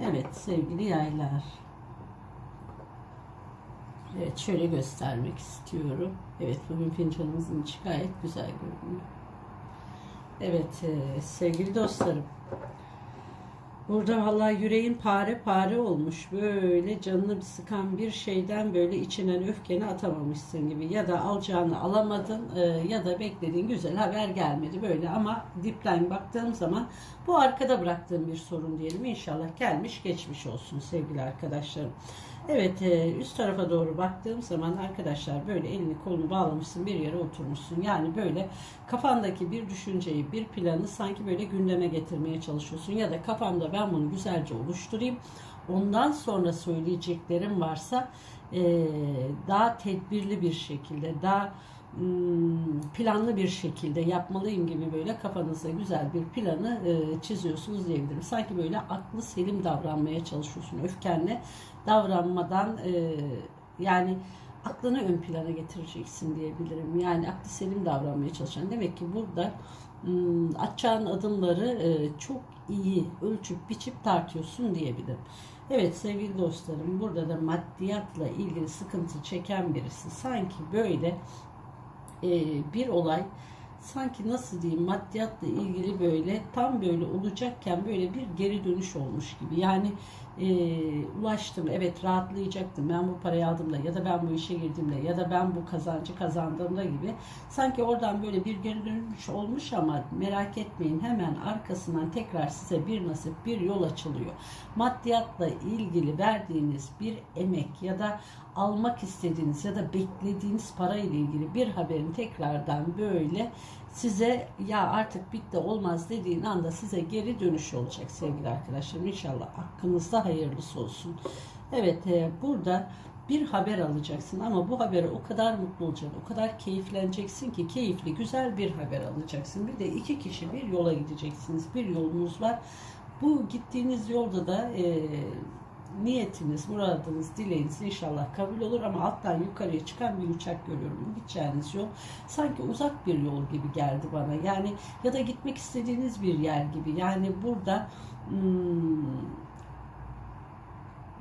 Evet sevgili yaylar. Evet şöyle göstermek istiyorum. Evet bugün fincanımızın içi gayet güzel görünüyor. Evet e, sevgili dostlarım. Burada vallahi yüreğin pare pare olmuş. Böyle canını bir sıkan bir şeyden böyle içinden öfkeni atamamışsın gibi. Ya da alacağını alamadın e, ya da beklediğin güzel haber gelmedi böyle. Ama dipten baktığım zaman bu arkada bıraktığım bir sorun diyelim. İnşallah gelmiş geçmiş olsun sevgili arkadaşlarım. Evet e, üst tarafa doğru baktığım zaman arkadaşlar böyle elini kolunu bağlamışsın bir yere oturmuşsun. Yani böyle kafandaki bir düşünceyi bir planı sanki böyle gündeme getirmeye çalışıyorsun. Ya da kafamda ben bunu güzelce oluşturayım. Ondan sonra söyleyeceklerim varsa e, daha tedbirli bir şekilde daha planlı bir şekilde yapmalıyım gibi böyle kafanızda güzel bir planı e, çiziyorsunuz diyebilirim. Sanki böyle aklı selim davranmaya çalışıyorsun. Öfkenle davranmadan e, yani aklını ön plana getireceksin diyebilirim. Yani aklı selim davranmaya çalışan. Demek ki burada hmm, atacağın adımları e, çok iyi ölçüp biçip tartıyorsun diyebilirim. Evet sevgili dostlarım burada da maddiyatla ilgili sıkıntı çeken birisi sanki böyle e, bir olay sanki nasıl diyeyim maddiyatla ilgili böyle tam böyle olacakken böyle bir geri dönüş olmuş gibi. Yani e, ulaştım evet rahatlayacaktım ben bu parayı aldığımda ya da ben bu işe girdiğimde ya da ben bu kazancı kazandığımda gibi sanki oradan böyle bir geri dönüş olmuş ama merak etmeyin hemen arkasından tekrar size bir nasip bir yol açılıyor. Maddiyatla ilgili verdiğiniz bir emek ya da almak istediğiniz ya da beklediğiniz para ile ilgili bir haberin tekrardan böyle size ya artık bitti olmaz dediğin anda size geri dönüş olacak sevgili arkadaşlarım. İnşallah hakkınızda hayırlısı olsun. Evet e, burada bir haber alacaksın ama bu habere o kadar mutlu olacaksın, o kadar keyifleneceksin ki keyifli, güzel bir haber alacaksın. Bir de iki kişi bir yola gideceksiniz. Bir yolunuz var. Bu gittiğiniz yolda da e, niyetiniz, muradınız, dileğiniz inşallah kabul olur ama alttan yukarıya çıkan bir uçak görüyorum. Gideceğiniz yol sanki uzak bir yol gibi geldi bana. Yani ya da gitmek istediğiniz bir yer gibi. Yani burada hmm,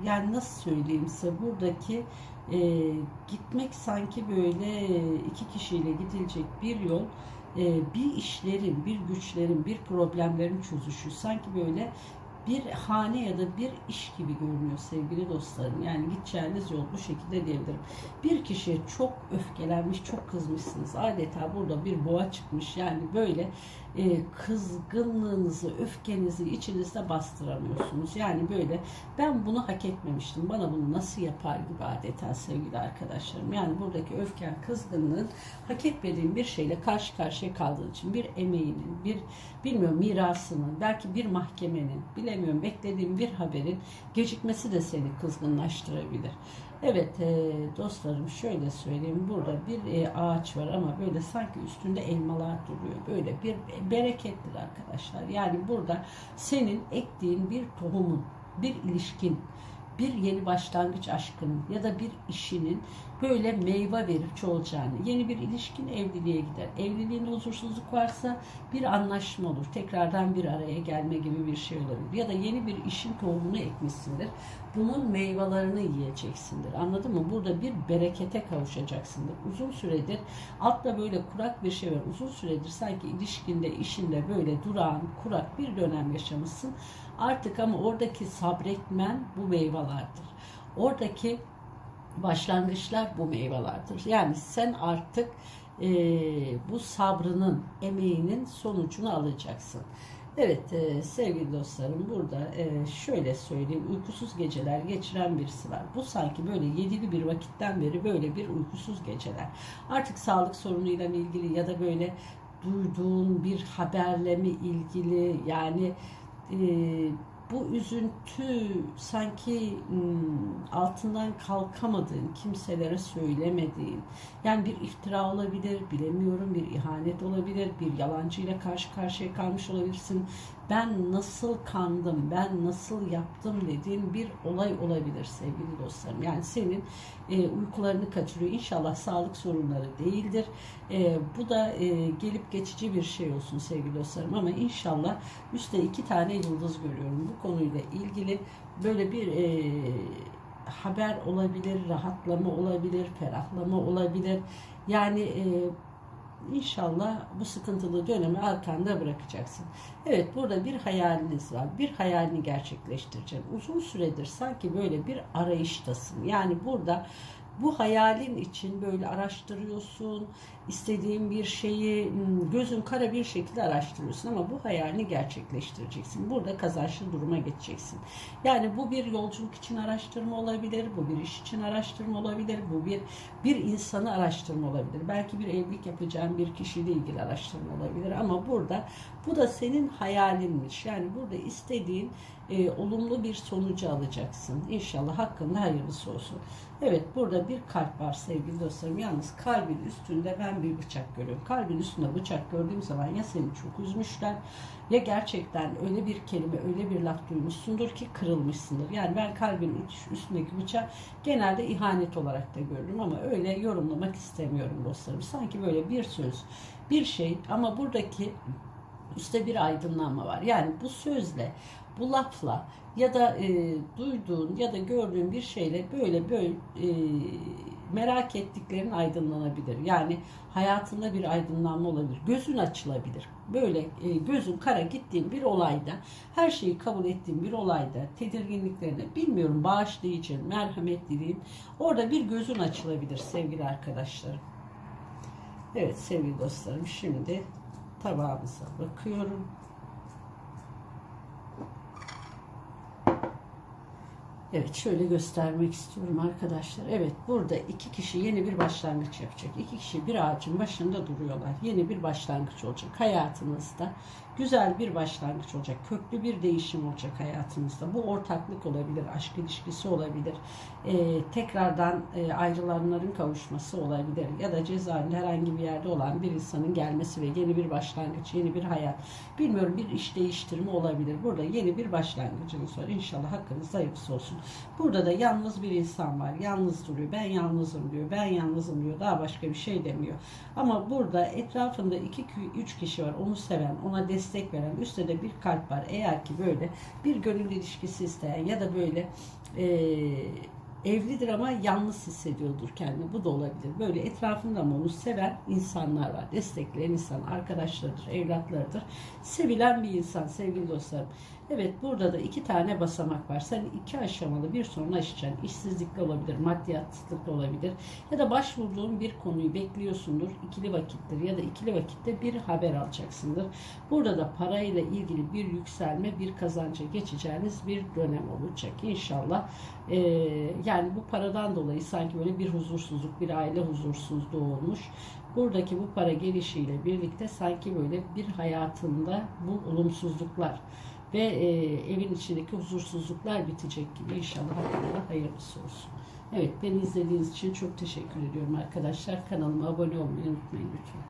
yani nasıl söyleyeyim size buradaki e, gitmek sanki böyle iki kişiyle gidilecek bir yol e, bir işlerin, bir güçlerin, bir problemlerin çözüşü sanki böyle bir hane ya da bir iş gibi görünüyor sevgili dostlarım. Yani gideceğiniz yol bu şekilde diyebilirim. Bir kişiye çok öfkelenmiş, çok kızmışsınız. Adeta burada bir boğa çıkmış. Yani böyle e, kızgınlığınızı, öfkenizi içinizde bastıramıyorsunuz. Yani böyle ben bunu hak etmemiştim. Bana bunu nasıl yapar gibi adeta sevgili arkadaşlarım. Yani buradaki öfken, kızgınlığın hak etmediğim bir şeyle karşı karşıya kaldığın için bir emeğinin, bir bilmiyorum mirasının, belki bir mahkemenin, bilemiyorum beklediğim bir haberin gecikmesi de seni kızgınlaştırabilir. Evet e, dostlarım şöyle söyleyeyim burada bir e, ağaç var ama böyle sanki üstünde elmalar duruyor. Böyle bir bereketli arkadaşlar. Yani burada senin ektiğin bir tohumun, bir ilişkin, bir yeni başlangıç aşkının ya da bir işinin böyle meyve verip çoğalacağını, yeni bir ilişkin evliliğe gider. Evliliğinde huzursuzluk varsa bir anlaşma olur. Tekrardan bir araya gelme gibi bir şey olabilir. Ya da yeni bir işin tohumunu ekmişsindir. Bunun meyvelerini yiyeceksindir. Anladın mı? Burada bir berekete kavuşacaksındır. Uzun süredir altta böyle kurak bir şey var. Uzun süredir sanki ilişkinde, işinde böyle durağan, kurak bir dönem yaşamışsın. Artık ama oradaki sabretmen bu meyvelerdir. Oradaki başlangıçlar bu meyvelerdir. Yani sen artık e, bu sabrının, emeğinin sonucunu alacaksın. Evet e, sevgili dostlarım burada e, şöyle söyleyeyim uykusuz geceler geçiren birisi var. Bu sanki böyle yedili bir vakitten beri böyle bir uykusuz geceler. Artık sağlık sorunuyla ilgili ya da böyle duyduğun bir haberle mi ilgili yani e, bu üzüntü sanki hmm, altından kalkamadığın, kimselere söylemediğin, yani bir iftira olabilir, bilemiyorum, bir ihanet olabilir, bir yalancıyla karşı karşıya kalmış olabilirsin. Ben nasıl kandım, ben nasıl yaptım dediğin bir olay olabilir sevgili dostlarım. Yani senin e, uykularını kaçırıyor. İnşallah sağlık sorunları değildir. E, bu da e, gelip geçici bir şey olsun sevgili dostlarım ama inşallah üstte iki tane yıldız görüyorum. Bu konuyla ilgili böyle bir e, haber olabilir, rahatlama olabilir, ferahlama olabilir. Yani e, İnşallah bu sıkıntılı dönemi arkanda bırakacaksın. Evet burada bir hayaliniz var. Bir hayalini gerçekleştireceğim. Uzun süredir sanki böyle bir arayıştasın. Yani burada bu hayalin için böyle araştırıyorsun, istediğin bir şeyi hmm, gözün kara bir şekilde araştırıyorsun ama bu hayalini gerçekleştireceksin. Burada kazançlı duruma geçeceksin. Yani bu bir yolculuk için araştırma olabilir, bu bir iş için araştırma olabilir, bu bir bir insanı araştırma olabilir. Belki bir evlilik yapacağın bir kişiyle ilgili araştırma olabilir ama burada bu da senin hayalinmiş. Yani burada istediğin e, olumlu bir sonucu alacaksın. İnşallah hakkında hayırlısı olsun. Evet burada bir kalp var sevgili dostlarım. Yalnız kalbin üstünde ben bir bıçak görüyorum. Kalbin üstünde bıçak gördüğüm zaman ya seni çok üzmüşler ya gerçekten öyle bir kelime, öyle bir laf duymuşsundur ki kırılmışsındır. Yani ben kalbin üstündeki bıçak genelde ihanet olarak da görürüm ama öyle yorumlamak istemiyorum dostlarım. Sanki böyle bir söz, bir şey ama buradaki üstte bir aydınlanma var. Yani bu sözle, bu lafla ya da e, duyduğun ya da gördüğün bir şeyle böyle böyle e, merak ettiklerin aydınlanabilir. Yani hayatında bir aydınlanma olabilir. Gözün açılabilir. Böyle e, gözün kara gittiğin bir olayda, her şeyi kabul ettiğin bir olayda, tedirginliklerine bilmiyorum bağışlayıcı, merhametliliğin orada bir gözün açılabilir sevgili arkadaşlarım. Evet sevgili dostlarım şimdi tabağımıza bakıyorum. Evet şöyle göstermek istiyorum arkadaşlar. Evet burada iki kişi yeni bir başlangıç yapacak. İki kişi bir ağacın başında duruyorlar. Yeni bir başlangıç olacak hayatınızda. Güzel bir başlangıç olacak. Köklü bir değişim olacak hayatınızda. Bu ortaklık olabilir, aşk ilişkisi olabilir. Ee, tekrardan e, ayrılanların kavuşması olabilir. Ya da cezaevinde herhangi bir yerde olan bir insanın gelmesi ve yeni bir başlangıç, yeni bir hayat. Bilmiyorum bir iş değiştirme olabilir. Burada yeni bir başlangıcınız var. İnşallah hakkınızda hayırlısı olsun. Burada da yalnız bir insan var. Yalnız duruyor. Ben yalnızım diyor. Ben yalnızım diyor. Daha başka bir şey demiyor. Ama burada etrafında iki, üç kişi var. Onu seven, ona destek veren. Üstte de bir kalp var. Eğer ki böyle bir gönül ilişkisi isteyen ya da böyle eee evlidir ama yalnız hissediyordur kendini. Bu da olabilir. Böyle etrafında ama onu seven insanlar var. Destekleyen insan, arkadaşlarıdır, evlatlarıdır. Sevilen bir insan sevgili dostlarım. Evet burada da iki tane basamak var. Sen iki aşamalı bir sorun aşacaksın. İşsizlikle olabilir, maddiyatlıkla olabilir. Ya da başvurduğun bir konuyu bekliyorsundur. İkili vakittir ya da ikili vakitte bir haber alacaksındır. Burada da parayla ilgili bir yükselme, bir kazanca geçeceğiniz bir dönem olacak. İnşallah ee, yani bu paradan dolayı sanki böyle bir huzursuzluk, bir aile huzursuzluğu olmuş. Buradaki bu para gelişiyle birlikte sanki böyle bir hayatında bu olumsuzluklar ve e, evin içindeki huzursuzluklar bitecek gibi inşallah hakkında hayırlısı olsun. Evet beni izlediğiniz için çok teşekkür ediyorum arkadaşlar. Kanalıma abone olmayı unutmayın lütfen.